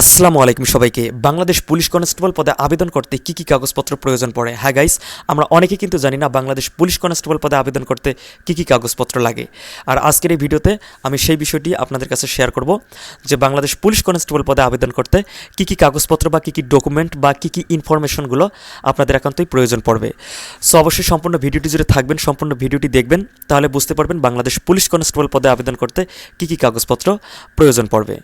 আসসালামু আলাইকুম সবাইকে। বাংলাদেশ পুলিশ কনস্টেবল পদে আবেদন করতে কী কী কাগজপত্র প্রয়োজন পড়ে? হ্যাঁ গাইস আমরা অনেকে কিন্তু জানি না বাংলাদেশ পুলিশ কনস্টেবল পদে আবেদন করতে কী কী কাগজপত্র লাগে। আর আজকের এই ভিডিওতে আমি সেই বিষয়টি আপনাদের কাছে শেয়ার করব যে বাংলাদেশ পুলিশ কনস্টেবল পদে আবেদন করতে কী কী কাগজপত্র বা কী কী ডকুমেন্ট বা কী কী ইনফরমেশনগুলো আপনাদের একান্তই প্রয়োজন পড়বে। সো অবশ্যই সম্পূর্ণ ভিডিওটি জুড়ে থাকবেন, সম্পূর্ণ ভিডিওটি দেখবেন, তাহলে বুঝতে পারবেন বাংলাদেশ পুলিশ কনস্টেবল পদে আবেদন করতে কী কী কাগজপত্র প্রয়োজন পড়বে।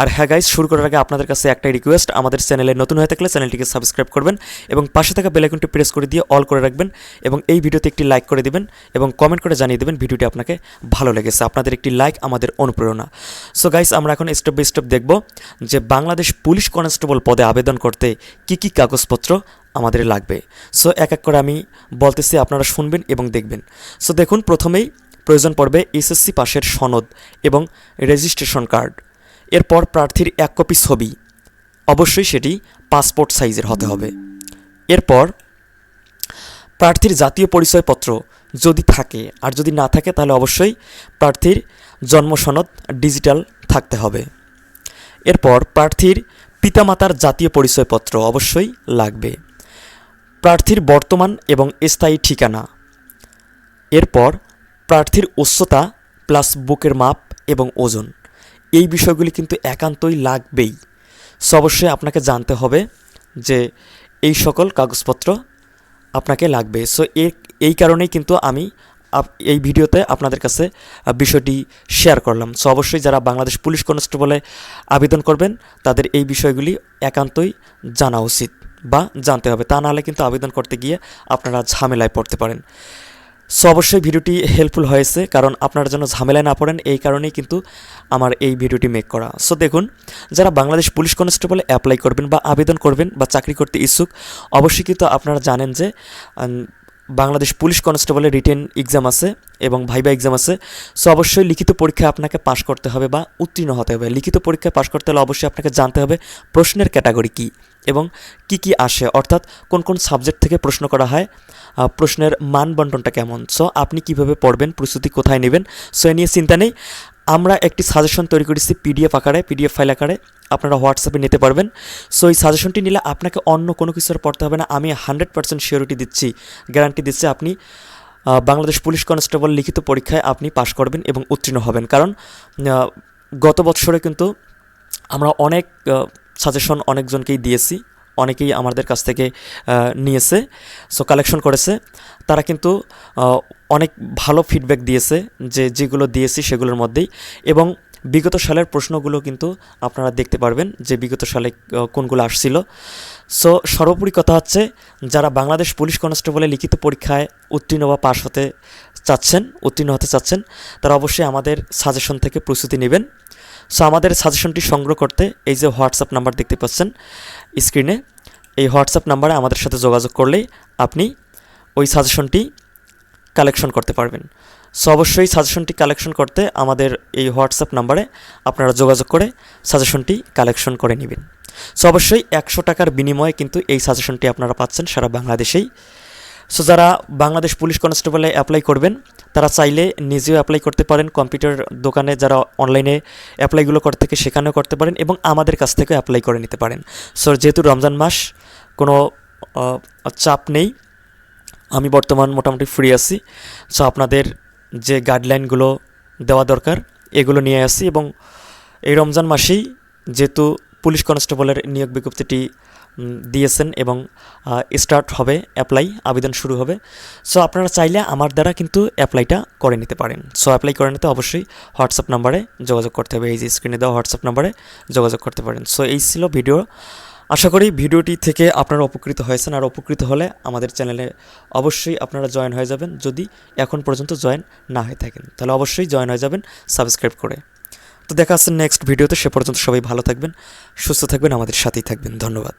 আর হ্যাঁ গাইস শুরু করার আগে আপনাদের কাছে একটাই রিকোয়েস্ট আমাদের চ্যানেলে নতুন হয়ে থাকলে চ্যানেলটিকে সাবস্ক্রাইব করবেন এবং পাশে থাকা বেলাইকনটি প্রেস করে দিয়ে অল করে রাখবেন এবং এই ভিডিওতে একটি লাইক করে দিবেন এবং কমেন্ট করে জানিয়ে দেবেন ভিডিওটি আপনাকে ভালো লেগেছে। আপনাদের একটি লাইক আমাদের অনুপ্রেরণা। সো গাইস আমরা এখন স্টেপ বাই স্টেপ দেখব যে বাংলাদেশ পুলিশ কনস্টেবল পদে আবেদন করতে কি কি কাগজপত্র আমাদের লাগবে। সো এক এক করে আমি বলতেছি, আপনারা শুনবেন এবং দেখবেন। সো দেখুন, প্রথমেই প্রয়োজন পড়বে এসএসসি পাশের সনদ এবং রেজিস্ট্রেশন কার্ড এরপর প্রার্থীর এক কপি ছবি। অবশ্যই সেটি পাসপোর্ট সাইজের হতে হবে। এরপর প্রার্থীর জাতীয় পরিচয়পত্র যদি থাকে আর যদি না থাকে তাহলে অবশ্যই প্রার্থীর জন্ম সনদ ডিজিটাল থাকতে হবে। এরপর প্রার্থীর পিতামাতার জাতীয় পরিচয়পত্র অবশ্যই লাগবে। প্রার্থীর বর্তমান এবং স্থায়ী ঠিকানা। এরপর প্রার্থীর উচ্চতা প্লাস বুকের মাপ এবং ওজন। এই বিষয়গুলি কিন্তু একান্তই লাগবেই। সো অবশ্যই আপনাকে জানতে হবে যে এই সকল কাগজপত্র আপনাকে লাগবে। সো এই কারণেই কিন্তু আমি এই ভিডিওতে আপনাদের কাছে বিষয়টি শেয়ার করলাম। সো অবশ্যই যারা বাংলাদেশ পুলিশ কনস্টেবলে আবেদন করবেন, তাদের এই বিষয়গুলি একান্তই জানা উচিত বা জানতে হবে। তা নাহলে কিন্তু আবেদন করতে গিয়ে আপনারা ঝামেলায় পড়তে পারেন। সো অবশ্যই ভিডিওটি হেল্পফুল হয়েছে, কারণ আপনারা যেন ঝামেলায় না পড়েন, এই কারণেই কিন্তু আমার এই ভিডিওটি মেক করা। সো দেখুন, যারা বাংলাদেশ পুলিশ কনস্টেবলে অ্যাপ্লাই করবেন বা আবেদন করবেন বা চাকরি করতে ইচ্ছুক, অবশ্যই কিন্তু আপনারা জানেন যে বাংলাদেশ পুলিশ কনস্টেবলের রিটেন এক্সাম আছে এবং ভাইবা এক্সাম আছে। সো অবশ্যই লিখিত পরীক্ষায় আপনাকে পাশ করতে হবে বা উত্তীর্ণ হতে হবে। লিখিত পরীক্ষায় পাশ করতে হলে অবশ্যই আপনাকে জানতে হবে প্রশ্নের ক্যাটাগরি কী এবং কি কি আসে, অর্থাৎ কোন কোন সাবজেক্ট থেকে প্রশ্ন করা হয় প্রশ্নের মান বন্টনটা কেমন। সো আপনি কীভাবে পড়বেন, প্রস্তুতি কোথায় নেবেন, সো এ নিয়ে চিন্তা নেই। আমরা একটি সাজেশন তৈরি করেছি পিডিএফ আকারে পিডিএফ ফাইল আকারে, আপনারা হোয়াটসঅ্যাপে নিতে পারবেন। সো এই সাজেশনটি নিলে আপনাকে অন্য কোনো কিছুর পড়তে হবে না। আমি হান্ড্রেড পার্সেন্ট শিওরিটি দিচ্ছি গ্যারান্টি দিচ্ছি আপনি বাংলাদেশ পুলিশ কনস্টেবল লিখিত পরীক্ষায় আপনি পাশ করবেন এবং উত্তীর্ণ হবেন। কারণ গত বৎসরে কিন্তু আমরা অনেক সাজেশন অনেকজনকেই দিয়েছি। অনেকেই আমাদের কাছ থেকে নিয়েছে। সো কালেকশন করেছে। তারা কিন্তু অনেক ভালো ফিডব্যাক দিয়েছে যে যেগুলো দিয়েছি সেগুলোর মধ্যেই। এবং বিগত সালের প্রশ্নগুলো কিন্তু আপনারা দেখতে পারবেন যে বিগত সালে কোনগুলো আসছিল। সো সর্বোপরি কথা হচ্ছে, যারা বাংলাদেশ পুলিশ কনস্টেবলে লিখিত পরীক্ষায় উত্তীর্ণ বা পাশ হতে চাচ্ছেন, উত্তীর্ণ হতে চাচ্ছেন, তারা অবশ্যই আমাদের সাজেশন থেকে প্রস্তুতি নেবেন। সো আমাদের সাজেশনটি সংগ্রহ করতে এই যে হোয়াটসঅ্যাপ নাম্বার দেখতে পাচ্ছেন স্ক্রিনে এই হোয়াটসঅ্যাপ নাম্বারে আমাদের সাথে যোগাযোগ করলেই আপনি ওই সাজেশনটি কালেকশন করতে পারবেন। সো অবশ্যই সাজেশনটি কালেকশন করতে আমাদের এই হোয়াটসঅ্যাপ নাম্বারে আপনারা যোগাযোগ করে সাজেশনটি কালেকশন করে নেবেন। সো অবশ্যই একশো টাকার বিনিময়ে কিন্তু এই সাজেশনটি আপনারা পাচ্ছেন সারা বাংলাদেশেই। সো যারা বাংলাদেশ পুলিশ কনস্টেবলে অ্যাপ্লাই করবেন, তারা চাইলে নিজেও অ্যাপ্লাই করতে পারেন কম্পিউটার দোকানে যারা অনলাইনে অ্যাপ্লাইগুলো করতে থাকে, সেখানেও করতে পারেন এবং আমাদের কাছ থেকেও অ্যাপ্লাই করে নিতে পারেন। সো যেহেতু রমজান মাস, কোনো চাপ নেই। আমি বর্তমান মোটামুটি ফ্রি আছি। সো আপনাদের যে গাইডলাইনগুলো দেওয়া দরকার, এগুলো নিয়ে আসি এবং এই রমজান মাসেই যেহেতু পুলিশ কনস্টেবলের নিয়োগ বিজ্ঞপ্তিটি দিয়েছেন এবং স্টার্ট হবে অ্যাপ্লাই আবেদন শুরু হবে। সো আপনারা চাইলে আমার দ্বারা কিন্তু অ্যাপ্লাইটা করে নিতে পারেন। সো অ্যাপ্লাই করে নিতে অবশ্যই হোয়াটসঅ্যাপ নাম্বারে যোগাযোগ করতে হবে। এই যে স্ক্রিনে দেওয়া হোয়াটসঅ্যাপ নাম্বারে যোগাযোগ করতে পারেন। সো এই ছিল ভিডিও আশা করি ভিডিওটি থেকে আপনারা উপকৃত হয়েছেন। আর উপকৃত হলে আমাদের চ্যানেলে অবশ্যই আপনারা জয়েন হয়ে যাবেন। যদি এখন পর্যন্ত জয়েন না হয়ে থাকেন, তাহলে অবশ্যই জয়েন হয়ে যাবেন সাবস্ক্রাইব করে। তো দেখা হচ্ছে নেক্সট ভিডিওতে সে পর্যন্ত সবাই ভালো থাকবেন, সুস্থ থাকবেন, আমাদের সাথেই থাকবেন। ধন্যবাদ।